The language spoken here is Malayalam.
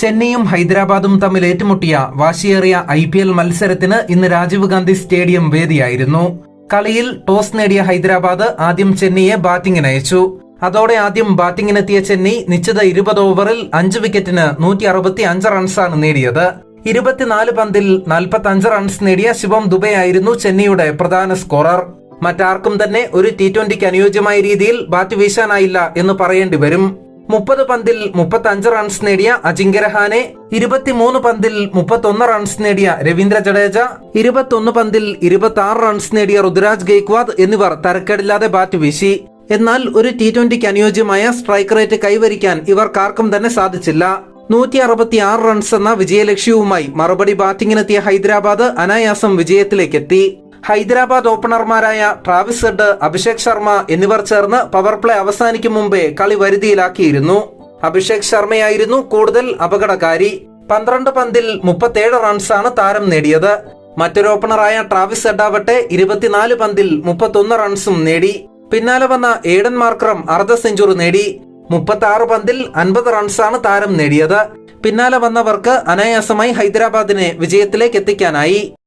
ചെന്നൈയും ഹൈദരാബാദും തമ്മിൽ ഏറ്റുമുട്ടിയ വാശിയേറിയ ഐ പി എൽ മത്സരത്തിന് ഇന്ന് രാജീവ് ഗാന്ധി സ്റ്റേഡിയം വേദിയായിരുന്നു. കളിയിൽ ടോസ് നേടിയ ഹൈദരാബാദ് ആദ്യം ചെന്നൈയെ ബാറ്റിംഗിന് അയച്ചു. അതോടെ ആദ്യം ബാറ്റിംഗിനെത്തിയ ചെന്നൈ നിശ്ചിത ഇരുപത് ഓവറിൽ അഞ്ച് വിക്കറ്റിന് നൂറ്റി അറുപത്തി അഞ്ച് റൺസാണ് നേടിയത്. ഇരുപത്തിനാല് പന്തിൽ നാൽപ്പത്തി അഞ്ച് റൺസ് നേടിയ ശിവം ദുബെ ആയിരുന്നു ചെന്നൈയുടെ പ്രധാന സ്കോറർ. മറ്റാർക്കും തന്നെ ഒരു ടി ട്വന്റിക്ക് അനുയോജ്യമായ രീതിയിൽ ബാറ്റ് വീശാനായില്ല എന്ന് പറയേണ്ടി വരും. മുപ്പത് പന്തിൽ മുപ്പത്തി അഞ്ച് റൺസ് നേടിയ അജിങ്ക്യ രഹാനെ ഇരുപത്തിമൂന്ന് പന്തിൽ മുപ്പത്തൊന്ന് റൺസ് നേടിയ രവീന്ദ്ര ജഡേജ ഇരുപത്തൊന്ന് പന്തിൽ ഇരുപത്തി ആറ് റൺസ് നേടിയ ഋതുരാജ് ഗെയ്ക്വാദ് എന്നിവർ തരക്കേടില്ലാതെ ബാറ്റ് വീശി. എന്നാൽ ഒരു ടി ട്വന്റിക്ക് അനുയോജ്യമായ സ്ട്രൈക്ക് റേറ്റ് കൈവരിക്കാൻ ഇവർക്കാർക്കും തന്നെ സാധിച്ചില്ല. നൂറ്റി അറുപത്തി ആറ് റൺസ് എന്ന വിജയലക്ഷ്യവുമായി മറുപടി ബാറ്റിംഗിനെത്തിയ ഹൈദരാബാദ് അനായാസം വിജയത്തിലേക്കെത്തി. ഹൈദരാബാദ് ഓപ്പണർമാരായ ട്രാവിസ് ഹെഡ് അഭിഷേക് ശർമ്മ എന്നിവർ ചേർന്ന് പവർ പ്ലേ അവസാനിക്കും മുമ്പേ കളി വരുതിയിലാക്കിയിരുന്നു. അഭിഷേക് ശർമ്മയായിരുന്നു കൂടുതൽ അപകടകാരി. പന്ത്രണ്ട് പന്തിൽ മുപ്പത്തേഴ് റൺസാണ് താരം നേടിയത്. മറ്റൊരു ഓപ്പണറായ ട്രാവിസ് ഹെഡാവട്ടെ ഇരുപത്തിനാല് പന്തിൽ മുപ്പത്തൊന്ന് റൺസും നേടി. പിന്നാലെ വന്ന ഏഡൻ മാർക്രം അർദ്ധ സെഞ്ചുറി നേടി. മുപ്പത്തി ആറ് പന്തിൽ അൻപത് റൺസാണ് താരം നേടിയത്. പിന്നാലെ വന്നവർക്ക് അനായാസമായി ഹൈദരാബാദിനെ വിജയത്തിലേക്ക് എത്തിക്കാനായി.